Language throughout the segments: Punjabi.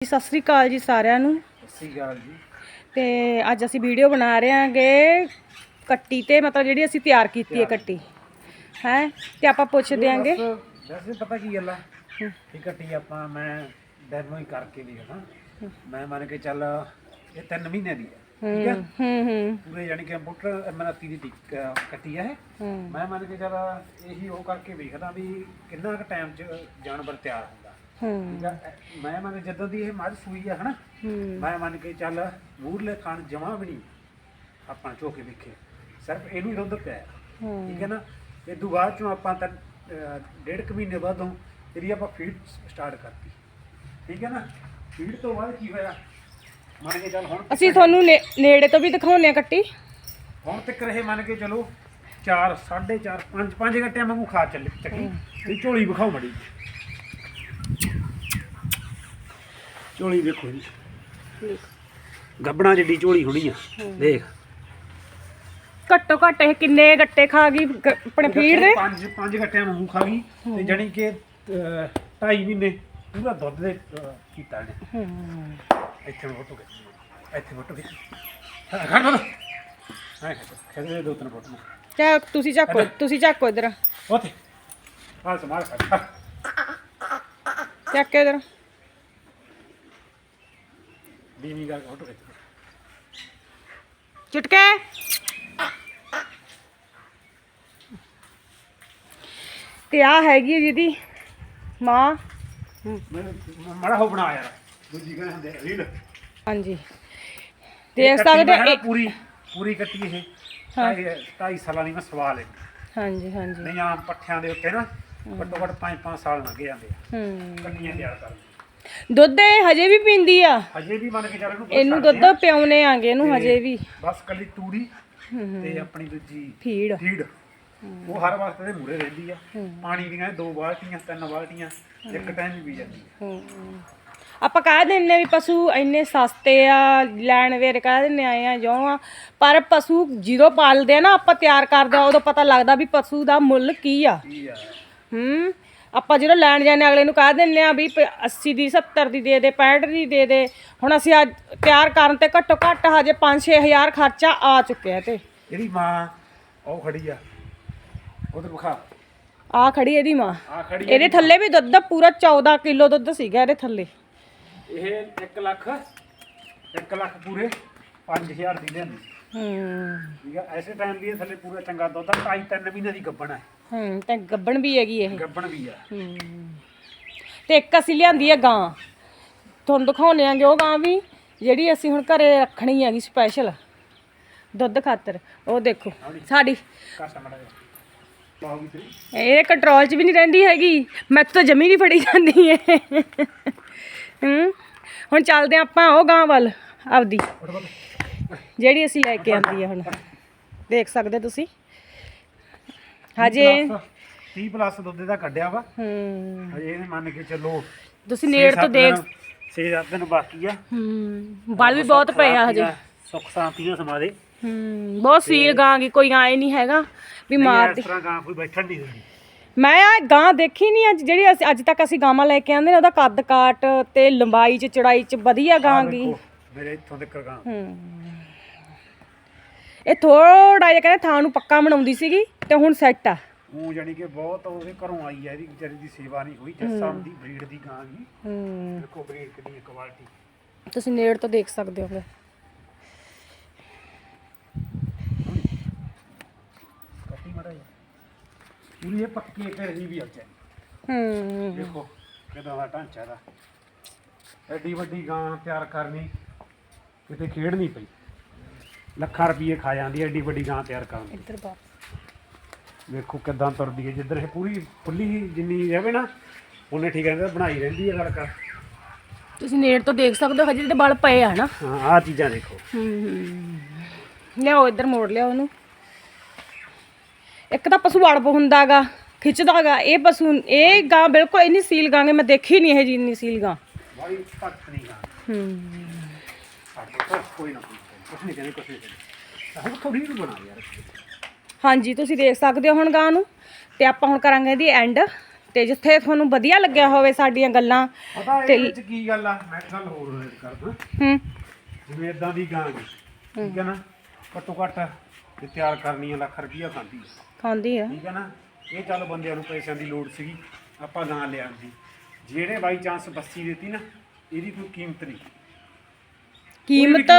ਸਤਿ ਸ੍ਰੀ ਅਕਾਲ ਜੀ ਸਾਰਿਆਂ ਨੂੰ। ਸਹੀ ਗੱਲ ਜੀ। ਤੇ ਅੱਜ ਅਸੀਂ ਵੀਡੀਓ ਬਣਾ ਰਹੇ ਹਾਂਗੇ ਕੱਟੀ ਤੇ ਮਤਲਬ ਜਿਹੜੀ ਅਸੀਂ ਤਿਆਰ ਕੀਤੀ ਹੈ ਕੱਟੀ। ਹੈ? ਤੇ ਆਪਾਂ ਪੁੱਛਦੇ ਆਂਗੇ ਬਸ ਵੈਸੇ ਪਤਾ ਕੀ ਗੱਲ ਆ? ਇਹ ਕੱਟੀ ਆਪਾਂ ਮੈਂ ਡੈਮੋ ਹੀ ਕਰਕੇ ਵੇਖਦਾ ਮੈਂ ਮੰਨ ਕੇ ਚੱਲ ਇਹ 3 ਮਹੀਨੇ ਦੀ ਹੈ ਠੀਕ ਹੈ ਹੂੰ ਹੂੰ। ਪੂਰੇ ਯਾਨੀ ਕਿ ਕੰਪਿਊਟਰ ਮਨਤੀ ਦੀ ਕੱਟੀ ਹੂੰ। ਮੈਂ ਮੰਨ ਕੇ ਚੱਲ ਇਹੀ ਉਹ ਕਰਕੇ ਵੇਖਦਾ ਵੀ ਕਿੰਨਾ ਕੁ ਟਾਈਮ 'ਚ ਜਾਨਵਰ ਤਿਆਰ ਹੁੰਦਾ। ਹੂੰ। ਮੈਂ ਮੰਨ ਜਦੋਂ ਦੀ ਇਹ ਮੱਝ ਸੂਈ ਆ ਹਨਾ? ਹੂੰ। ਮੈਂ ਮੰਨ ਕੇ ਚੱਲ ਮੂਰਲੇ ਖਾਣ ਜਮਾ ਵੀ ਨਹੀਂ ਆਪਾਂ ਝੋਕੇ ਵੇਖੇ। ਸਿਰਫ ਇਹਨੂੰ ਹੀ ਦੁੱਧ ਪਿਆ। ਠੀਕ ਹੈ ਨਾ? ਇਹ ਤੋਂ ਬਾਅਦ ਚੋਂ ਆਪਾਂ ਤਾਂ ਡੇਢ ਕੁ ਮਹੀਨੇ ਬਾਅਦੋਂ ਇਹਦੀ ਆਪਾਂ ਫੀਡ ਸਟਾਰਟ ਕਰਤੀ। ਠੀਕ ਹੈ ਨਾ? ਫੀਡ ਤੋਂ ਬਾਅਦ ਕੀ ਹੋਇਆ? ਮੰਨ ਕੇ ਚੱਲ ਹੁਣ ਅਸੀਂ ਤੁਹਾਨੂੰ ਨੇ- ਨੇੜੇ ਤੋਂ ਵੀ ਦਿਖਾਉਂਦੇ ਆ ਕੱਟੀ। ਹੁਣ ਤੱਕ ਰਹੇ ਮੰਨ ਕੇ ਚਲੋ 4 4.5 5 5 ਘੰਟਿਆਂ ਵਾਂਗੂ ਖਾ ਚੱਲ ਚੱਕੀ। ਇਹ ਝੋਲੀ ਵਿਖਾਓ ਮੜੀ ਝੋਲੀ ਵੇਖੋ ਜੀ। ਗੱਬਣਾ ਜਿੱਡੀ ਝੋਲੀ ਹੋਣੀ ਆ ਦੇਖ। ਘੱਟੋ ਘੱਟ ਇਹ ਕਿੰਨੇ ਗੱਟੇ ਖਾ ਗਈ ਗ- ਆਪਣੇ ਫੀਡ ਦੇ? ਪੰਜ ਪੰਜ ਘੰਟਿਆਂ ਵਾਂਗੂ ਖਾ ਗਈ ਤੇ ਜਾਣੀ ਕਿ ਅਹ, ਢਾਈ ਮਹੀਨੇ ਪੂਰਾ ਦੁੱਧ ਦੇ ਅਹ, ਕੀਤਾ ਨੇ ਹੂੰ। ਇੱਥੇ ਫੋਟੋ ਖਿੱਚ ਇੱਥੇ ਫੋਟੋ ਖਿੱਚ ਹਾਂ ਖੜ ਹਾਂ ਖਿੱਚ ਦੇ ਦੋ ਤਿੰਨ ਫੋਟੋ ਚਾ ਤੁਸੀਂ ਚੱਕੋ ਤੁਸੀਂ ਚੱਕੋ ਇਧਰ। ਉੱਥੇ। ਹਾਲ ਸਮਾਰ ਖੜ ਚੱਕ ਕੇ ਇਧਰ। ਦੀਵੀ ਗੱਲ ਫੋਟੋ ਖਿੱਚ ਚੁਟਕੇ। ਤੇ ਆ ਹੈਗੀ ਹੈ ਜਿਹਦੀ ਮਾਂ। ਮੈਂ ਮੜਾ ਹੋ ਬਣਾ ਯਾਰ। ਦੂਜੀ ਕਹਿੰਦੇ ਹੁੰਦੇ ਰੀਲ। ਹਾਂਜੀ। ਦੇਖ ਸਕਦੇ ਹੋ ਇੱਕ- ਪੂਰੀ ਪੂਰੀ ਕੱਟੀ ਇਹ। ਢਾਈ ਢਾਈ ਸਾਲਾਂ ਦੀ ਮੈਂ ਸਵਾਲ ਹੈ। ਹਾਂਜੀ ਹਾਂਜੀ। ਨਹੀਂ ਆਮ ਪੱਠਿਆਂ ਦੇ ਉੱਤੇ ਨਾ ਘੱਟੋ ਘੱਟ 5-5 ਸਾਲ ਲੰਘ ਜਾਂਦੇ ਆ। ਹੂੰ। ਕੱਟੀਆਂ ਤਿਆਰ ਕਰਨ। ਦੁੱਧ ਇਹ ਹਜੇ ਵੀ ਪੀਂਦੀ ਆ। ਹਜੇ ਵੀ ਮੰਨ ਕੇ ਚੱਲ ਇਹਨੂੰ ਇਹਨੂੰ ਦੁੱਧ ਪਿਆਉਨੇ ਆਂਗੇ ਇਹਨੂੰ ਹਜੇ ਵੀ। ਬਸ ਕੱਲੀ ਤੂੜੀ ਤੇ ਆਪਣੀ ਦੂਜੀ ਫੀਡ। ਫੀਡ। ਉਹ ਹਰ ਵਕਤ ਦੇ ਮੂਰੇ ਰਹਿੰਦੀ ਆ। ਪਾਣੀ ਦੀਆਂ ਇਹ ਦੋ ਬਾਲਟੀਆਂ ਤਿੰਨ ਬਾਲਟੀਆਂ ਇੱਕ ਟਾਈਮ ਹੀ ਪੀ ਜਾਂਦੀ ਆ। ਆਪਾਂ ਕਹਿ ਦਿੰਨੇ ਵੀ ਪਸ਼ੂ ਇੰਨੇ ਸਸਤੇ ਆ ਲੈਣ ਵੇਰ ਕਹਿ ਦਿੰਨੇ ਆਏ ਆ ਜੋ ਆ। ਪਰ ਪਸ਼ੂ ਜਦੋਂ ਪਾਲਦੇ ਆ ਨਾ ਆਪਾਂ ਤਿਆਰ ਕਰਦੇ ਆ ਉਦੋਂ ਪਤਾ ਲੱਗਦਾ ਵੀ ਪਸ਼ੂ ਦਾ ਮੁੱਲ ਕੀ ਆ। ਕੀ ਆ। ਹੂੰ। ਆਪਾਂ ਜਦੋਂ ਲੈਣ ਜਾਂਦੇ ਅਗਲੇ ਨੂੰ ਕਹਿ ਦਿੰਨੇ ਆ ਵੀ ਪ- 80 ਦੀ 70 ਦੀ ਦੇ ਦੇ 65 ਦੀ ਦੇ ਦੇ। ਹੁਣ ਅਸੀਂ ਅੱਜ ਤਿਆਰ ਕਰਨ ਤੇ ਘੱਟੋ ਘੱਟ ਹਜੇ 5-6000 ਖਰਚਾ ਆ ਚੁੱਕਿਆ ਤੇ। ਇਹਦੀ ਮਾਂ ਉਹ ਖੜੀ ਆ। ਉਧਰ ਵਿਖਾ। ਆ ਖੜੀ ਇਹਦੀ ਮਾਂ। ਆ ਖੜੀ ਇਹਦੇ ਥੱਲੇ ਵੀ ਦੁੱਧ ਦਾ ਪੂਰਾ 14 ਕਿਲੋ ਦੁੱਧ ਸੀਗਾ ਇਹਦੇ ਥੱਲੇ। ਇਹ 1 ਲੱਖ 1 ਲੱਖ ਪੂਰੇ 5000 ਦੀ ਲੈਂਦੀ ਹੂੰ। ਠੀਕ ਆ ਐਸੇ ਟਾਈਮ ਦੀ ਇਹ ਥੱਲੇ ਪੂਰਾ ਚੰਗਾ ਦੁੱਧ ਆ ਢਾਈ ਤਿੰਨ ਮਹੀਨੇ ਦੀ ਗੱਬਣ ਹੈ ਹੂੰ ਤੇ ਗੱਬਣ ਵੀ ਹੈਗੀ ਇਹ। ਗੱਬਣ ਵੀ ਆ। ਹੂੰ। ਤੇ ਇੱਕ ਅਸੀਂ ਲਿਆਂਦੀ ਹੈ ਗਾਂ। ਤੁਹਾਨੂੰ ਦਿਖਾਉਣੇ ਆਂਗੇ ਉਹ ਗਾਂ ਵੀ ਜਿਹੜੀ ਅਸੀਂ ਹੁਣ ਘਰੇ ਰੱਖਣੀ ਹੈਗੀ ਸਪੈਸ਼ਲ ਦੁੱਧ ਖਾਤਰ। ਉਹ ਦੇਖੋ ਸਾਡੀ। ਇਹ ਕੰਟਰੋਲ 'ਚ ਵੀ ਨਹੀਂ ਰਹਿੰਦੀ ਹੈਗੀ। ਮੈਂ ਤਾਂ ਜਮੀ ਨਹੀਂ ਫੜੀ ਜਾਂਦੀ ਏ ਹੂੰ। ਹੁਣ ਚੱਲਦੇ ਹਾਂ ਆਪਾਂ ਉਹ ਗਾਂ ਵੱਲ ਆਪਦੀ। ਜਿਹੜੀ ਅਸੀਂ ਲੈ ਕੇ ਆਂਦੀ ਹੈ ਹੁਣ। ਦੇਖ ਸਕਦੇ ਤੁਸੀਂ? ਹਜੇ 30 ਪਲੱਸ ਦੁੱਧ ਦਾ ਕੱਢਿਆ ਵਾ। ਹੂੰ। ਹਜੇ ਇਹ ਮੰਨ ਕੇ ਚੱਲੋ ਤੁਸੀਂ ਨੇੜ ਤੋਂ ਦੇਖ 6-7 ਦਿਨ ਬਾਕੀ ਆ। ਹੂੰ ਬਲ ਵੀ ਬਹੁਤ ਪਏ ਆ ਹਜੇ। ਸੁੱਖ ਸ਼ਾਂਤੀ ਨਾਲ ਸਮਾ ਦੇ। ਹੂੰ ਬਹੁਤ ਸੀਲ ਗਾਂ ਗੀ ਕੋਈ ਆਏ ਨਹੀਂ ਹੈਗਾ ਵੀ ਮਾਰਦੀ ਇਸ ਤਰ੍ਹਾਂ ਗਾਂ ਕੋਈ ਬੈਠਣ ਨਹੀਂ ਦਿੰਦੀ। ਮੈਂ ਆ ਗਾਂ ਦੇਖੀ ਨਹੀਂ ਅੱਜ ਜਿਹੜੀ ਅਸੀਂ ਅੱਜ ਤੱਕ ਅਸੀਂ ਗਾਵਾਂ ਲੈ ਕੇ ਆਂਦੇ ਨੇ ਉਹਦਾ ਕੱਦ ਕਾਟ ਤੇ ਲੰਬਾਈ ਚ ਚੜਾਈ ਚ ਵਧੀਆ ਗਾਂ ਗੀ ਮੇਰੇ ਇੱਥੋਂ ਤੱਕ ਗਾਂ ਹੂੰ। ਇਹ ਥੋੜਾ ਜਿਹਾ ਕਹਿੰਦੇ ਥਾਂ ਨੂੰ ਪੱਕਾ ਬਣਾਉਂਦੀ ਸੀਗੀ ਤੇ ਹੁਣ ਸੈੱਟ ਆ। ਉਹ ਜਾਨੀ ਕਿ ਬਹੁਤ ਉਹਦੇ ਘਰੋਂ ਆਈ ਹੈ ਇਹਦੀ ਵਿਚਾਰੀ ਦੀ ਸੇਵਾ ਨਹੀਂ ਹੋਈ ਜੱਸਮ ਦੀ ਬਰੀਡ ਦੀ ਗਾਂ ਦੀ ਹੂੰ। ਦੇਖੋ ਬਰੀਡ ਕਿੰਨੀ ਕੁਆਲਿਟੀ ਤੁਸੀਂ ਨੇੜ ਤੋਂ ਦੇਖ ਸਕਦੇ ਹੋ ਫਿਰ। ਕੱਟੀ ਮੜਾ ਇਹ ਪੱਕੀ ਕਰ ਰਹੀ ਵੀ ਆ ਹੂੰ। ਦੇਖੋ ਕਿਦਾਂ ਦਾ ਢਾਂਚਾ ਦਾ ਐਡੀ ਵੱਡੀ ਗਾਂ ਤਿਆਰ ਕਰਨੀ ਕਿਤੇ ਖੇਡ ਨਹੀਂ ਪਈ। ਲੱਖਾਂ ਰੁਪਏ ਖਾ ਜਾਂਦੀ ਐ ਐਡੀ ਵੱਡੀ ਗਾਂ ਤਿਆਰ ਕਰਨ ਦੀ। ਇੱਧਰ ਬਾ ਵੇਖੋ ਕਿਦਾਂ ਤੁਰਦੀ ਹੈ ਜਿੱਧਰ ਇਹ ਪੂਰੀ ਫੁੱਲੀ ਜਿੰਨੀ ਰਵੇ ਨਾ ਉਹਨੇ ਠੀਕ ਰਹਿੰਦਾ ਬਣਾਈ ਰਹਿੰਦੀ ਹੈ ਕਰ ਤੁਸੀਂ ਨੇੜ ਤੋਂ ਦੇਖ ਸਕਦੇ ਹੋ ਹਜੇ ਤੇ ਬਲ ਪਏ ਆ ਨਾ ਹਾਂ ਆਹ ਚੀਜ਼ਾਂ ਦੇਖੋ। ਹੂੰ ਲਿਆਓ ਇੱਧਰ ਮੋੜ ਲਿਆਓ ਉਹਨੂੰ। ਇੱਕ ਤਾਂ ਪਸ਼ੂ ਅੜਬ ਹੁੰਦਾਗਾ ਖਿੱਚਦਾਗਾ ਇਹ ਪਸ਼ੂ ਇਹ ਗਾਂ ਬਿਲਕੁਲ ਇੰਨੀ ਸੀਲ ਗਾਂ ਗੇ ਮੈਂ ਦੇਖੀ ਨਹੀਂ ਇਹ ਜੀ ਇੰਨੀ ਸੀਲ ਗਾਂ। ਬਾਈ ਪੱਕ ਨਹੀਂ ਗਾਂ। ਹੂੰ। ਸਾਡੇ ਕੋਲ ਕੋਈ ਨਾ ਕੋਈ। ਕੁਛ ਨਹੀਂ ਕਹਿੰਦੇ ਕੁਛ ਨਹੀਂ ਕਹਿੰਦੇ। ਆਹ ਥੋੜੀ ਜਿਹੀ ਬਣਾ ਯਾਰ। ਹਾਂਜੀ ਤੁਸੀਂ ਦੇਖ ਸਕਦੇ ਹੋ ਹੁਣ ਗਾਂ ਨੂੰ। ਤੇ ਆਪਾਂ ਹੁਣ ਕਰਾਂਗੇ ਇਹਦੀ ਐਂਡ ਤੇ ਜਿੱਥੇ ਤੁਹਾਨੂੰ ਵਧੀਆ ਲੱਗਿਆ ਹੋਵੇ ਸਾਡੀਆਂ ਗੱਲਾਂ ਪਤਾ ਤੇ- ਵਿੱਚ ਕੀ ਗੱਲ ਆ ਮੈਂ ਗੱਲ ਹੋਰ ਕਰਦਾ। ਹੂੰ। ਜਿਵੇਂ ਇਦਾਂ ਦੀ ਗਾਂ ਗੀ ਠੀਕ ਹੈ ਨਾ? ਘੱਟੋ ਘੱਟ ਜੇ ਤਿਆਰ ਕਰਨੀ ਆ ਲੱਖ ਰੁਪਈਆ ਖਾਂਦੀ ਆ। ਖਾਂਦੀ ਆ। ਠੀਕ ਹੈ ਨਾ? ਇਹ ਚੱਲ ਬੰਦਿਆਂ ਨੂੰ ਪੈਸਿਆਂ ਦੀ ਲੋੜ ਸੀਗੀ ਆਪਾਂ ਗਾਂ ਲਿਆਂਦੀ ਜਿਹੜੇ ਬਾਈ ਚਾਂਸ ਬੱਸੀ ਦਿੱਤੀ ਨਾ ਇਹਦੀ ਕੋਈ ਕੀਮਤ ਨਹੀਂ। ਕੀਮਤ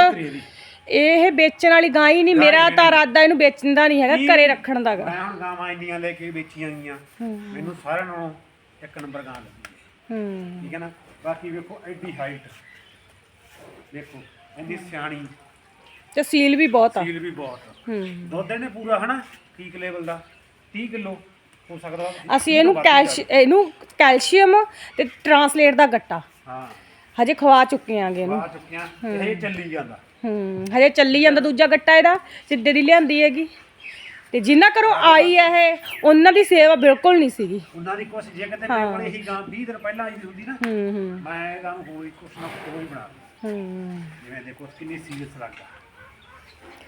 ਇਹ ਵੇਚਣ ਵਾਲੀ ਗਾਂ ਹੀ ਨਹੀਂ ਮੇਰਾ ਤਾਂ ਇਰਾਦਾ ਇਹਨੂੰ ਵੇਚਣ ਦਾ ਨਹੀਂ ਹੈਗਾ ਘਰੇ ਰੱਖਣ ਦਾ ਗਾ। ਮੈਂ ਹੁਣ ਗਾਵਾਂ ਇੰਨੀਆਂ ਲੈ ਕੇ ਵੇਚੀਆਂ ਗਈਆਂ। ਮੈਨੂੰ ਸਾਰਿਆਂ ਨਾਲੋਂ ਇੱਕ ਨੰਬਰ ਗਾਂ ਲੱਗੀ ਹੈ। ਠੀਕ ਹੈ ਨਾ? ਬਾਕੀ ਵੇਖੋ ਐਡੀ ਹਾਈਟ ਦੇਖੋ ਇਹਦੀ ਸਿਆਣੀ। ਤੇ ਸੀਲ ਵੀ ਬਹੁਤ ਆ। ਸੀਲ ਵੀ ਬਹੁਤ ਹੂੰ। ਦੁੱਧ ਇਹਨੇ ਪੂਰਾ ਹਨਾ ਠੀਕ ਲੈਵਲ ਦਾ। 30 ਕਿਲੋ ਹੋ ਸਕਦਾ। ਅਸੀਂ ਇਹਨੂੰ ਕੈਲਸ਼ ਇਹਨੂੰ ਕੈਲਸ਼ੀਅਮ ਤੇ ਟਰਾਂਸਲੇਟ ਦਾ ਗੱਟਾ। ਹਾਂ। ਹਜੇ ਖਵਾ ਚੁੱਕੇ ਆਂਗੇ ਇਹਨੂੰ। ਆ ਚੁੱਕਿਆ ਇਹ ਚੱਲੀ ਜਾਂਦਾ। ਹੂੰ ਹਜੇ ਚੱਲੀ ਜਾਂਦਾ ਦੂਜਾ ਗੱਟਾ ਇਹਦਾ ਸਿੱਧੇ ਦੀ ਲਿਆਂਦੀ ਹੈਗੀ। ਤੇ ਜਿੰਨਾ ਕਰੋ ਆਈ ਆ ਇਹ ਉਹਨਾਂ ਦੀ ਸੇਵਾ ਬਿਲਕੁਲ ਨਹੀਂ ਸੀਗੀ। ਉਹਨਾਂ ਦੀ ਕੋਸ਼ਿਸ਼ ਜੇ ਕਿਤੇ ਮੇਰੇ ਕੋਲ ਇਹੀ ਗਾਂ 20 ਦਿਨ ਪਹਿਲਾਂ ਆਈ ਹੁੰਦੀ ਨਾ ਹੂੰ ਹੂੰ। ਮੈਂ ਇਹਦਾ ਨੂੰ ਹੋਰ ਹੀ ਕੁਛ ਨਾ ਹੀ ਬਣਾ ਦਿੰਦਾ। ਹੂੰ। ਜਿਵੇਂ ਦੇਖੋ ਕਿੰਨੀ ਸੀਰੀਅਸ ਲੱਗਦਾ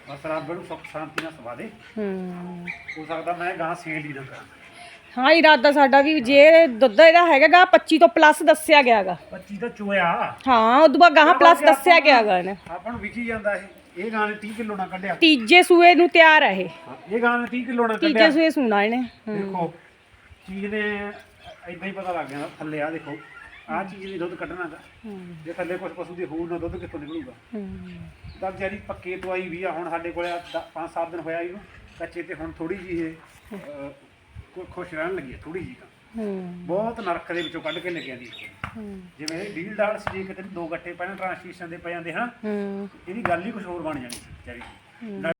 ਬਸ ਰੱਬ ਨੂੰ ਸੁੱਖ ਸ਼ਾਂਤੀ ਨਾਲ ਸਵਾ ਦੇ ਹੂੰ। ਹੋ ਸਕਦਾ ਮੈਂ ਗਾਂ ਸੇਲ ਹੀ ਨਾ ਕਰਾਂ। ਹਾਂ ਇਰਾਦਾ ਸਾਡਾ ਵੀ ਜੇ ਦੁੱਧ ਇਹਦਾ ਹੈਗਾਗਾ 25 ਤੋਂ ਪਲੱਸ ਦੱਸਿਆ ਗਿਆਗਾ। 25 ਤਾਂ ਚੋਇਆ। ਹਾਂ ਉਦੋਂ ਬਾਅਦ ਗਾਹਾਂ ਪਲੱਸ ਦੱਸਿਆ ਗਿਆਗਾ ਇਹਨੇ। ਆਪਾਂ ਨੂੰ ਵਿਖੀ ਜਾਂਦਾ ਇਹ। ਇਹ ਗਾਂ ਨੇ 30 ਕਿਲੋ ਨਾ ਕੱਢਿਆ। ਤੀਜੇ ਸੂਏ ਨੂੰ ਤਿਆਰ ਆ ਇਹ। ਹਾਂ, ਇਹ ਗਾਂ ਨੇ 30 ਕਿਲੋ ਨਾ ਤੀਜੇ ਕੱਢਿਆ। ਸੂਏ ਸੂਣਾ ਇਹਨੇ ਦੇਖੋ ਚੀਜ਼ ਨੇ ਇਦਾਂ ਹੀ ਪਤਾ ਲੱਗ ਜਾਂਦਾ ਥੱਲੇ ਆ ਦੇਖੋ। ਆਹ ਚੀਜ਼ ਦੀ ਦੁੱਧ ਕੱਢਣਾ ਦਾ ਜੇ ਥੱਲੇ ਕੁਝ ਪਸ਼ੂ ਦੀ ਹੋਰ ਨਾ ਦੁੱਧ ਕਿੱਥੋਂ ਨਿਕਲੂਗਾ? ਹੂੰ। ਤਾਂ ਵਿਚਾਰੀ ਪੱਕੇ ਤੋਂ ਆਈ ਵੀ ਆ ਹੁਣ ਸਾਡੇ ਕੋਲੇ 5-7 ਦਿਨ ਹੋਇਆ ਇਹਨੂੰ। ਕੱਚੇ ਤੇ ਹੁਣ ਥੋੜੀ ਜੀ ਇਹ ਖੁ- ਖੁਸ਼ ਰਹਿਣ ਲੱਗੀ ਥੋੜੀ ਜੀ ਤਾਂ। ਹੂੰ। ਬਹੁਤ ਨਰਕ ਦੇ ਵਿੱਚੋਂ ਕੱਢ ਕੇ ਲੈ ਕੇ ਆਂਦੀ ਹੂੰ। ਜਿਵੇਂ ਇਹ ਡੀਲ ਡਾਲ ਸੀ ਜੇ ਕਿਤੇ ਦੋ ਗੱਟੇ ਪਹਿਲਾਂ ਟ੍ਰਾਂਸਮਿਸ਼ਨ ਦੇ ਪੈ ਜਾਂਦੇ ਹਨ? ਹੂੰ। ਇਹਦੀ ਗੱਲ ਹੀ ਕੁਝ ਹੋਰ ਬਣ ਜਾਣੀ ਸੀ ਵਿਚਾਰੀ ਦੀ।